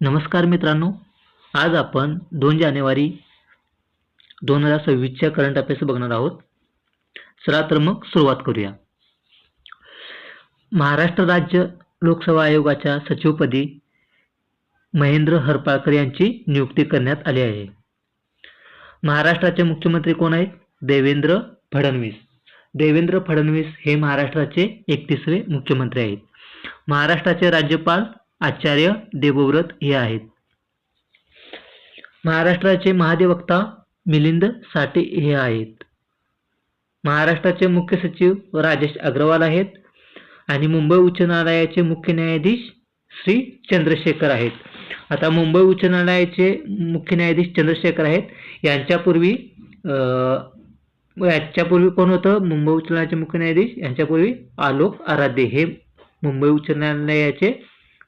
नमस्कार मित्रांनो आज आपण दोन जानेवारी दोन हजार सव्वीसच्या करंट अफेअर्स बघणार आहोत. चला तर मग सुरुवात करूया. महाराष्ट्र राज्य लोकसेवा आयोगाच्या सचिवपदी महेंद्र हरपाळकर यांची नियुक्ती करण्यात आली आहे. महाराष्ट्राचे मुख्यमंत्री कोण आहेत? देवेंद्र फडणवीस. देवेंद्र फडणवीस हे महाराष्ट्राचे एकतीसवे मुख्यमंत्री आहेत. महाराष्ट्राचे राज्यपाल आचार्य देवव्रत हे आहेत. महाराष्ट्राचे महाधिवक्ता मिलिंद साठे हे आहेत. महाराष्ट्राचे मुख्य सचिव राजेश अग्रवाल आहेत आणि मुंबई उच्च न्यायालयाचे मुख्य न्यायाधीश श्री चंद्रशेखर आहेत. आता मुंबई उच्च न्यायालयाचे मुख्य न्यायाधीश चंद्रशेखर आहेत. यांच्यापूर्वी यांच्यापूर्वी याच्यापूर्वी कोण होतं? मुंबई उच्च न्यायालयाचे मुख्य न्यायाधीश. यांच्यापूर्वी आलोक आराध्य हे मुंबई उच्च न्यायालयाचे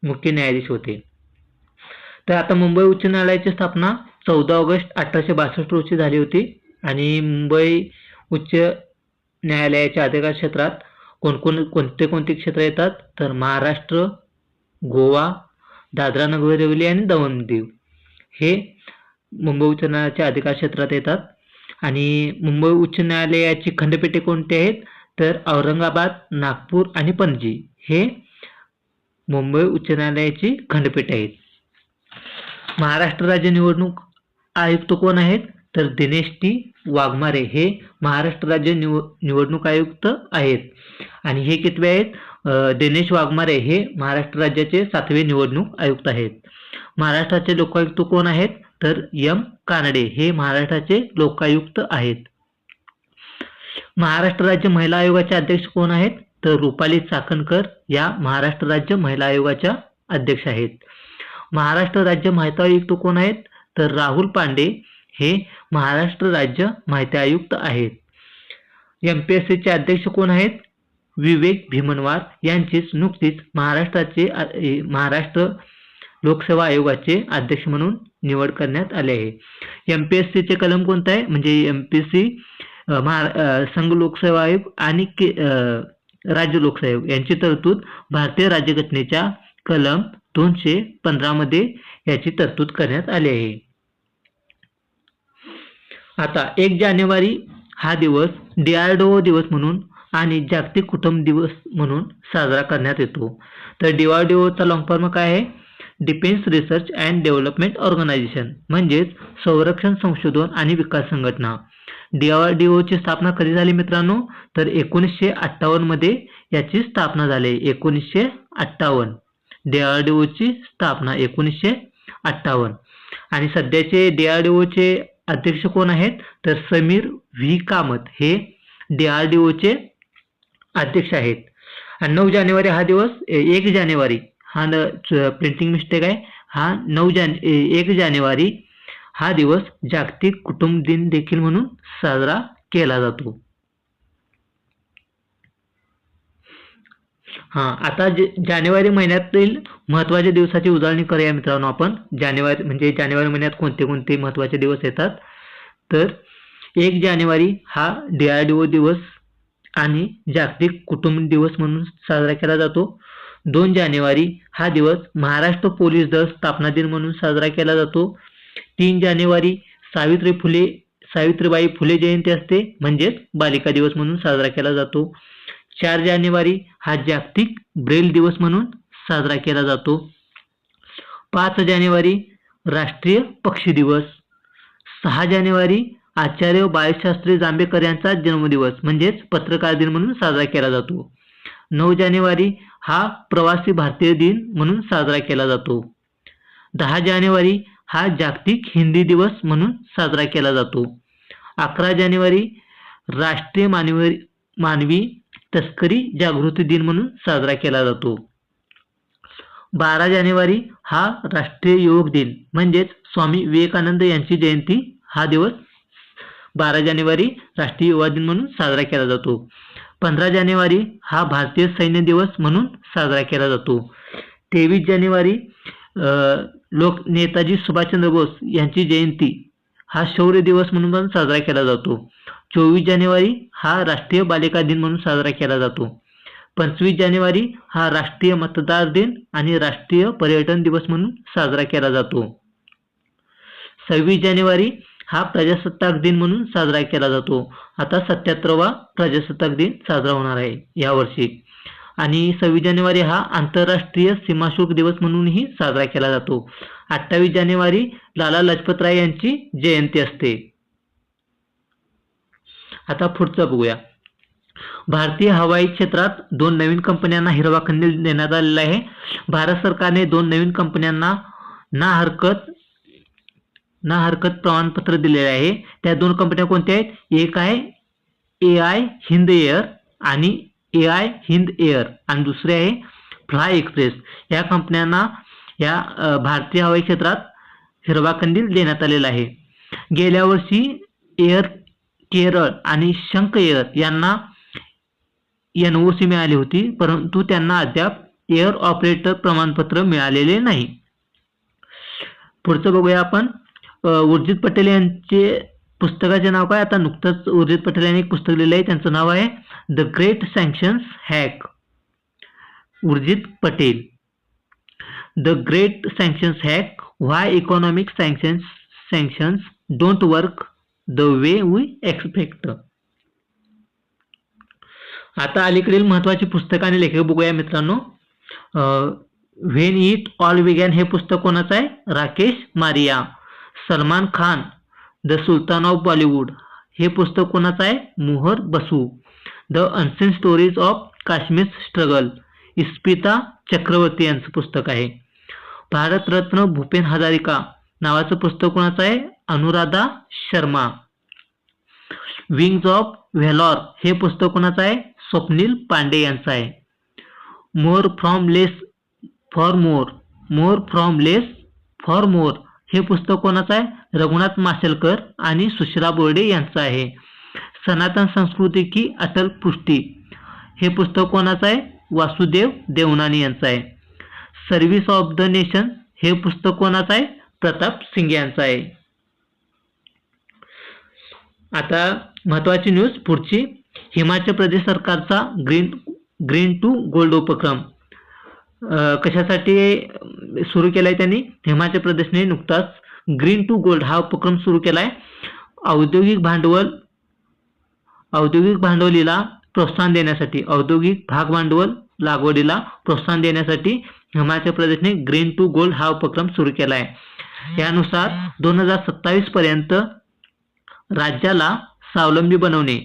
मुख्य न्यायाधीश होते. तर आता मुंबई उच्च न्यायालयाची स्थापना चौदा ऑगस्ट अठराशे बासष्ट रोजी झाली होती आणि मुंबई उच्च न्यायालयाच्या अधिकार क्षेत्रात कोणकोण कोणते कोणते क्षेत्र येतात? तर महाराष्ट्र गोवा दादरा नगर हवेली आणि दमणदीव हे मुंबई उच्च न्यायालयाच्या अधिकार क्षेत्रात येतात. आणि मुंबई उच्च न्यायालयाची खंडपीठे कोणती आहेत? तर औरंगाबाद नागपूर आणि पणजी हे मुंबई उच्च न्यायालयाची खंडपीठ आहेत महाराष्ट्र राज्य निवडणूक आयुक्त कोण आहेत? तर दिनेश टी. वाघमारे हे महाराष्ट्र राज्य निव निवडणूक आयुक्त आहेत. आणि हे कितवे आहेत? दिनेश वाघमारे हे महाराष्ट्र राज्याचे सातवे निवडणूक आयुक्त आहेत. महाराष्ट्राचे लोकायुक्त कोण आहेत? तर एम. कानडे हे महाराष्ट्राचे लोकायुक्त आहेत. महाराष्ट्र राज्य महिला आयोगाचे अध्यक्ष कोण आहेत? तर रुपाली चाकणकर या महाराष्ट्र राज्य महिला आयोगाच्या अध्यक्ष आहेत. महाराष्ट्र राज्य माहिती आयुक्त कोण आहेत? तर राहुल पांडे हे महाराष्ट्र राज्य माहिती आयुक्त आहेत. एम पी एस सीचे अध्यक्ष कोण आहेत? विवेक भीमनवार यांचीच नुकतीच महाराष्ट्राचे ए- महाराष्ट्र लोकसेवा आयोगाचे अध्यक्ष म्हणून निवड करण्यात आले आहे. एम पी एस सीचे कलम कोणतं आहे? म्हणजे एम पी एस सी संघ लोकसेवा आयोग आणि के राज्य लोकसेवा यांची तरतूद भारतीय राज्यघटनेच्या कलम दोनशे पंधरामध्ये याची तरतूद करण्यात आली आहे. आता एक जानेवारी हा दिवस डीआरडीओ दिवस म्हणून आणि जागतिक कुटुंब दिवस म्हणून साजरा करण्यात येतो. तर डीआरडीओचा लॉंग फॉर्म काय आहे? Defence research and development organisation म्हणजेच संरक्षण संशोधन आणि विकास संघटना. डीआरडीओची स्थापना कधी झाली मित्रांनो? तर एकोणीसशे अठ्ठावन्नमध्ये याची स्थापना झाली. एकोणीसशे अठ्ठावन्न. डीआरडीओची स्थापना एकोणीसशे अठ्ठावन्न. आणि सध्याचे डीआरडीओचे अध्यक्ष कोण आहेत? तर समीर व्ही. कामत हे डीआरडीओचे अध्यक्ष आहेत. आणि नऊ जानेवारी हा दिवस एक जानेवारी. हा न प्रिंटिंग मिस्टेक आहे. हा नऊ जान एक जानेवारी हा दिवस जागतिक कुटुंब दिन देखील म्हणून साजरा केला जातो. हा आता जानेवारी महिन्यातील महत्त्वाच्या दिवसाची उजळणी करूया मित्रांनो आपण. जानेवारी म्हणजे जानेवारी महिन्यात कोणते कोणते महत्त्वाचे दिवस येतात? तर एक जानेवारी हा डीआरडीओ दिवस आणि जागतिक कुटुंब दिवस म्हणून साजरा केला जातो. दोन जानेवारी हा दिवस महाराष्ट्र पोलीस दल स्थापना दिन म्हणून साजरा केला जातो. तीन जानेवारी सावित्री फुले सावित्रीबाई फुले जयंती असते. म्हणजेच बालिका दिवस म्हणून साजरा केला जातो. चार जानेवारी हा जागतिक ब्रेल दिवस म्हणून साजरा केला जातो. पाच जानेवारी राष्ट्रीय पक्षी दिवस. सहा जानेवारी आचार्य बाळशास्त्री जांभेकर यांचा जन्मदिवस म्हणजेच पत्रकार दिन म्हणून साजरा केला जातो. नऊ जानेवारी हा प्रवासी भारतीय दिन म्हणून साजरा केला जातो. दहा जानेवारी हा जागतिक हिंदी दिवस म्हणून साजरा केला जातो. अकरा जानेवारी राष्ट्रीय मानवी मानवी तस्करी जागृती दिन म्हणून साजरा केला जातो. बारा जानेवारी हा राष्ट्रीय योग दिन म्हणजेच स्वामी विवेकानंद यांची जयंती हा दिवस बारा जानेवारी राष्ट्रीय युवा दिन म्हणून साजरा केला जातो. पंधरा जानेवारी हा भारतीय सैन्य दिवस म्हणून साजरा केला जातो. तेवीस जानेवारी लोक नेताजी सुभाषचंद्र बोस यांची जयंती हा शौर्य दिवस म्हणून पण साजरा केला जातो. चोवीस जानेवारी हा राष्ट्रीय बालिका दिन म्हणून साजरा केला जातो. पंचवीस जानेवारी हा राष्ट्रीय मतदार दिन आणि राष्ट्रीय पर्यटन दिवस म्हणून साजरा केला जातो. सव्वीस जानेवारी हा प्रजासत्ताक दिन म्हणून साजरा केला जातो. आता सत्याहत्तरवा प्रजासत्ताक दिन साजरा होणार आहे यावर्षी. आणि सव्वीस जानेवारी हा आंतरराष्ट्रीय सीमाशुल्क दिवस म्हणूनही साजरा केला जातो. अठ्ठावीस जानेवारी लाला लजपत राय यांची जयंती असते. आता पुढचं बघूया. भारतीय हवाई क्षेत्रात दोन नवीन कंपन्यांना हिरवा कंदील देण्यात आलेला आहे. भारत सरकारने दोन नवीन कंपन्यांना ना हरकत ना हरकत प्रमाणपत्र दिलेले आहे. त्या दोन कंपन्या कोणत्या आहेत? एक आहे ए आय हिंद एअर आणि ए आय हिंद एअर आणि दुसरे आहे फ्लाय एक्सप्रेस या कंपन्यांना या भारतीय हवाई क्षेत्रात हिरवा कंदील देण्यात आलेला आहे. गेल्या वर्षी एअर केरळ आणि शंख एअर यांना एन ओ सी मिळाली होती परंतु त्यांना अद्याप एअर ऑपरेटर प्रमाणपत्र मिळालेले नाही. पुढचं बघूया आपण. उर्जित पटेल यांचे पुस्तकाचे नाव काय? आता नुकतंच उर्जित पटेल यांनी एक पुस्तक लिहिलं आहे त्यांचं नाव आहे the great sanctions hack Urjit Patel the great sanctions hack why economic sanctions sanctions don't work the way we expect आता अलीकडील महत्वाची पुस्तकं आणि लेखक बघूया मित्रांनो. व्हेन इट ऑल विगॅन हे पुस्तक कोणाचं आहे? Rakesh Maria. Salman Khan the sultan of Bollywood हे पुस्तक कोणाचं आहे? Mohar Basu. The unseen stories of Kashmir struggle Ispita Chakraborty यांचं पुस्तक आहे. भारतरत्न भूपेन हजारिका नावाचं पुस्तक कोणाचं आहे? Anuradha Sharma. Wings of valour हे पुस्तक कोणाचं आहे? स्वप्नील पांडे यांचं आहे. More from less for more more from less for more हे पुस्तक कोणाचं आहे? रघुनाथ माशेलकर आणि सुशिरा बोर्डे यांचं आहे. सनातन संस्कृती की अटल पुष्टी. हे पुस्तक कोणाचं आहे? वासुदेव देवनानी यांचं आहे. सर्व्हिस ऑफ द नेशन हे पुस्तक कोणाचं आहे? प्रताप सिंग यांचं आहे. आता महत्वाची न्यूज पुढची. हिमाचल प्रदेश सरकारचा ग्रीन ग्रीन टू गोल्ड उपक्रम. कशासाठी सुरू केला आहे त्यांनी? हिमाचल प्रदेशने नुकताच ग्रीन टू गोल्ड हा उपक्रम सुरू केला आहे औद्योगिक भांडवल औद्योगिक भांडवलीला प्रोत्साहन देण्यासाठी औद्योगिक भाग भांडवल लागवडीला प्रोत्साहन देण्यासाठी हिमाचल प्रदेशने ग्रीन टू गोल्ड हा उपक्रम सुरू केला आहे यानुसार दोन हजार सत्तावीस पर्यंत राज्याला स्वावलंबी बनवणे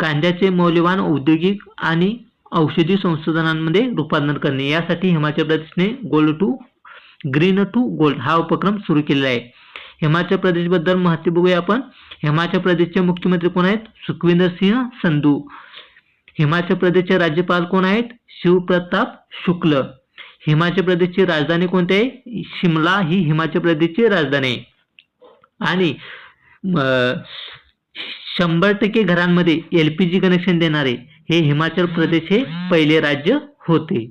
गांजाचे मौल्यवान औद्योगिक आणि औषधी संशोधनांमध्ये रूपांतर करणे यासाठी Himachal प्रदेशने gold to green to gold हा उपक्रम सुरू केलेला आहे. हिमाचल प्रदेशबद्दल माहिती बघूया आपण. हिमाचल प्रदेशचे मुख्यमंत्री कोण आहेत? सुखविंदर सिंह संधू. हिमाचल प्रदेशचे राज्यपाल कोण आहेत? शिवप्रताप शुक्ल. हिमाचल प्रदेशची राजधानी कोणती आहे? शिमला ही हिमाचल प्रदेशची राजधानी आहे. आणि शंभर टक्के घरांमध्ये एल पी जी कनेक्शन देणारे हे हिमाचल प्रदेश हे पहिले राज्य होते.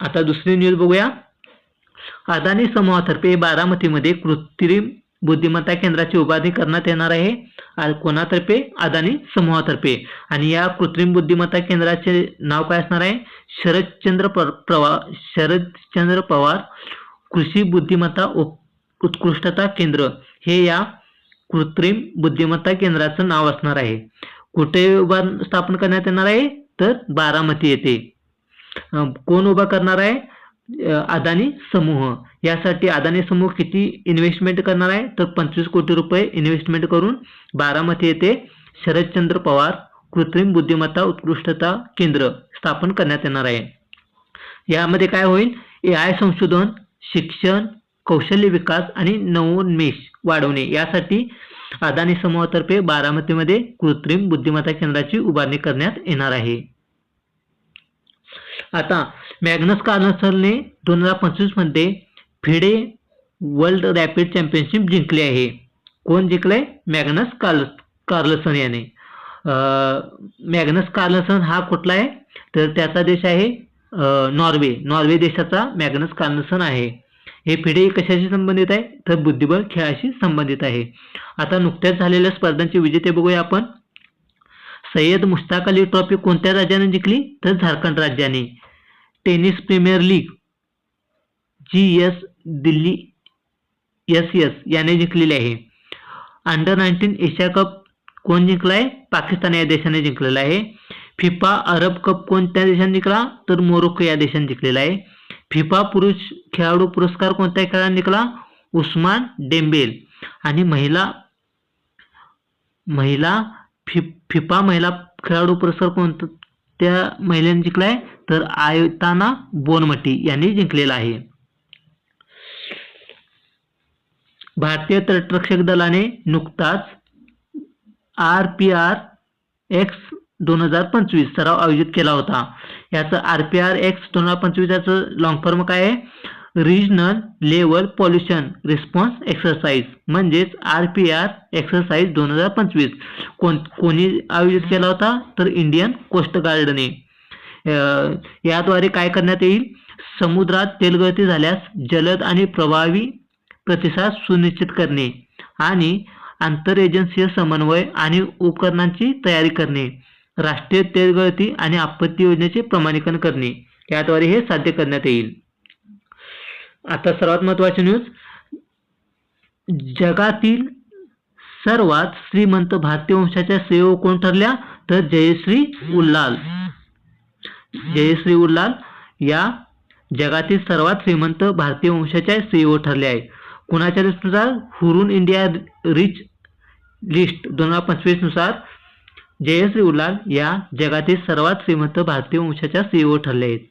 आता दुसरी न्यूज बघूया. अदानी समूहातर्फे बारामतीमध्ये कृत्रिम बुद्धिमत्ता केंद्राची उभारणी करण्यात येणार आहे. कोणातर्फे? अदानी समूहातर्फे. आणि या कृत्रिम बुद्धिमत्ता केंद्राचे नाव काय असणार आहे? शरदचंद्र पर- पवार शरदचंद्र पवार कृषी बुद्धिमत्ता उत्कृष्टता केंद्र हे या कृत्रिम बुद्धिमत्ता केंद्राचं नाव असणार आहे. कुठे उभा स्थापन करण्यात येणार आहे? तर बारामती येथे. कोण उभा करणार आहे? अदानी समूह. यासाठी अदानी समूह किती इन्व्हेस्टमेंट करणार आहे? तर पंचवीस कोटी रुपये इन्व्हेस्टमेंट करून बारामती येथे शरदचंद्र पवार कृत्रिम बुद्धिमत्ता उत्कृष्टता केंद्र स्थापन करण्यात येणार आहे. यामध्ये काय होईल? ए आय संशोधन शिक्षण कौशल्य विकास आणि नवोन्मेष वाढवणे. यासाठी अदानी समूहातर्फे बारामतीमध्ये कृत्रिम बुद्धिमत्ता केंद्राची उभारणी करण्यात येणार आहे. आता मॅग्नस कार्लसनने दोन हजार पंचवीसमध्ये फिडे वर्ल्ड रॅपिड चॅम्पियनशिप जिंकली आहे. कोण जिंकलंय? मॅग्नस कार्लस कार्लसन याने. मॅग्नस कार्लसन हा कुठला आहे? तर त्याचा देश आहे नॉर्वे. नॉर्वे देशाचा मॅग्नस कार्लसन आहे. हे फिडे कशाशी संबंधित आहे? तर बुद्धिबळ खेळाशी संबंधित आहे. आता नुकत्याच झालेल्या स्पर्धांचे विजेते बघूया आपण. सय्यद मुश्ताक अली ट्रॉफी कोणत्या राज्याने जिंकली? तर झारखंड राज्याने. Tennis premier league. G S Delhi S S याने जिंकलेली आहे. अंडर नाईन्टीन एशिया कप कोण जिंकलाय? पाकिस्तान या देशाने जिंकलेला आहे. फिफा अरब कप कोणत्या देशाने जिंकला? तर मोरोक्को या देशाने जिंकलेला आहे. फिफा पुरुष खेळाडू पुरस्कार कोणत्या खेळाडूने जिंकला? उस्मान डेंबेल. आणि महिला महिला फि फिफा महिला खेळाडू पुरस्कार कोणतं त्या महिलेने जिंकलाय. तर आयताना बोनमटी यांनी जिंकलेला आहे. भारतीय तटरक्षक दलाने नुकताच आर पी आर एक्स दोन हजार पंचवीस सराव आयोजित केला होता. याचं आर पी आर एक्स दोन हजार पंचवीस याचं लॉंग फॉर्म काय आहे? Regional level pollution response exercise म्हणजेच आर पी आर एक्सरसाइज दोन हजार पंचवीस. कोण कोणी आयोजित केला होता? तर इंडियन कोस्ट गार्डने याद्वारे काय करण्यात येईल? समुद्रात तेलगळती झाल्यास जलद आणि प्रभावी प्रतिसाद सुनिश्चित करणे आणि आंतर एजन्सीय समन्वय आणि उपकरणांची तयारी करणे राष्ट्रीय तेलगळती आणि आपत्ती योजनेचे प्रमाणीकरण करणे. याद्वारे हे साध्य करण्यात येईल. आता सर्वात महत्वाची न्यूज जगातील सर्वात श्रीमंत भारतीय वंशाच्या सीईओ कोण ठरल्या? तर जयश्री उल्लाल जयश्री उल्लाल या जगातील सर्वात श्रीमंत भारतीय वंशाच्या सीईओ ठरल्या आहे कुणाच्या लिस्टनुसार हुरून इंडिया रिच लिस्ट दोन हजार पंचवीसनुसार जयश्री उल्लाल या जगातील सर्वात श्रीमंत भारतीय वंशाच्या सीईओ ठरले आहेत.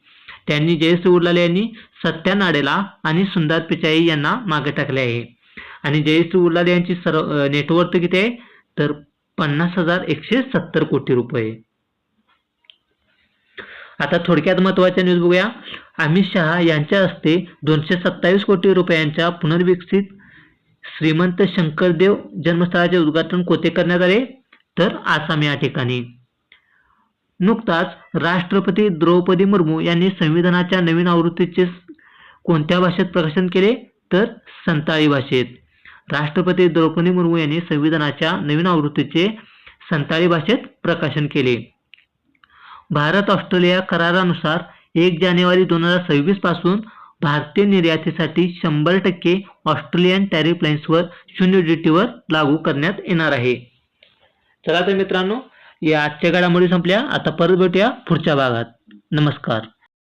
त्यांनी जयश्री उल्लाल यांनी सत्या नाडेला आणि सुंदर पिचाई यांना मागे टाकले आहे. आणि जयश्री उल्लाल यांची सर्व नेटवर्थ किती आहे? तर पन्नास हजार एकशे सत्तर कोटी रुपये. आता थोडक्यात महत्त्वाच्या न्यूज बघूया. अमित शहा यांच्या हस्ते दोनशे सत्तावीस कोटी रुपयांच्या पुनर्विकसित श्रीमंत शंकरदेव जन्मस्थळाचे उद्घाटन कोठे करण्यात आले? तर आसाम या ठिकाणी. नुकताच राष्ट्रपती द्रौपदी मुर्मू यांनी संविधानाच्या नवीन आवृत्तीचे कोणत्या भाषेत प्रकाशन केले? तर संताळी भाषेत. राष्ट्रपती द्रौपदी मुर्मू यांनी संविधानाच्या नवीन आवृत्तीचे संताळी भाषेत प्रकाशन केले. भारत ऑस्ट्रेलिया करारानुसार एक जानेवारी दोन हजार सव्वीसपासून भारतीय निर्यातीसाठी शंभर टक्के ऑस्ट्रेलियन टॅरिफ लाईन्सवर शून्य ड्युटीवर लागू करण्यात येणार आहे. चला तर मित्रांनो या आजच्या घडामोडी संपल्या. आता परत भेटूया पुढच्या भागात. नमस्कार.